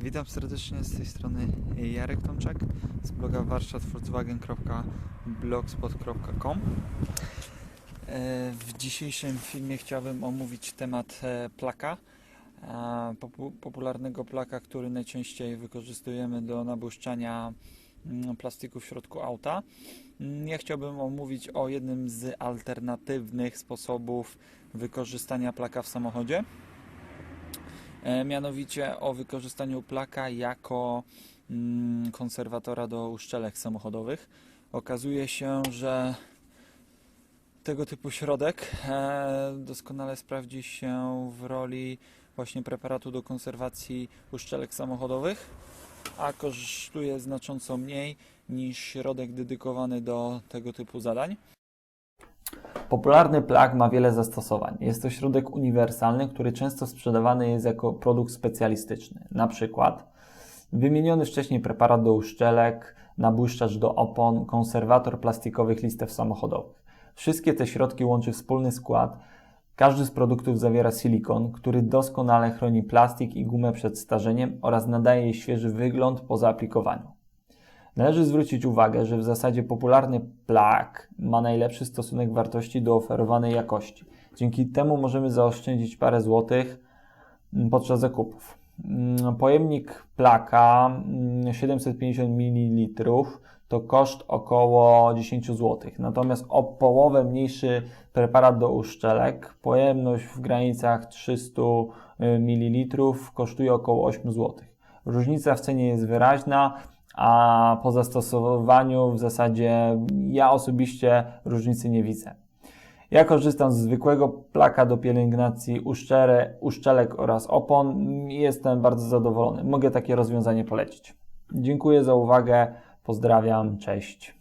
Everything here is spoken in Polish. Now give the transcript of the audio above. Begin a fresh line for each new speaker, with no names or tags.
Witam serdecznie z tej strony Jarek Tomczak z bloga warsztatvolkswagen.blogspot.com E, W dzisiejszym filmie chciałbym omówić temat e, plaka, popu- popularnego plaka, który najczęściej wykorzystujemy do nabłyszczania mm, plastiku w środku auta. Mm, Ja chciałbym omówić o jednym z alternatywnych sposobów wykorzystania plaka w samochodzie. E, mianowicie o wykorzystaniu plaka jako mm, konserwatora do uszczelek samochodowych. Okazuje się, że tego typu środek e, doskonale sprawdzi się w roli właśnie preparatu do konserwacji uszczelek samochodowych, a kosztuje znacząco mniej niż środek dedykowany do tego typu zadań.
Popularny plak ma wiele zastosowań. Jest to środek uniwersalny, który często sprzedawany jest jako produkt specjalistyczny. Na przykład wymieniony wcześniej preparat do uszczelek, nabłyszczacz do opon, konserwator plastikowych listew samochodowych. Wszystkie te środki łączy wspólny skład. Każdy z produktów zawiera silikon, który doskonale chroni plastik i gumę przed starzeniem oraz nadaje jej świeży wygląd po zaaplikowaniu. Należy zwrócić uwagę, że w zasadzie popularny plak ma najlepszy stosunek wartości do oferowanej jakości. Dzięki temu możemy zaoszczędzić parę złotych mm, podczas zakupów. Mm, Pojemnik plaka mm, 750 ml to koszt około 10 zł. Natomiast o połowę mniejszy preparat do uszczelek, pojemność w granicach 300 ml kosztuje około 8 zł. Różnica w cenie jest wyraźna, a po zastosowaniu w zasadzie ja osobiście różnicy nie widzę. Ja korzystam z zwykłego plaka do pielęgnacji uszczere, uszczelek oraz opon jestem bardzo zadowolony. Mogę takie rozwiązanie polecić. Dziękuję za uwagę, pozdrawiam, cześć.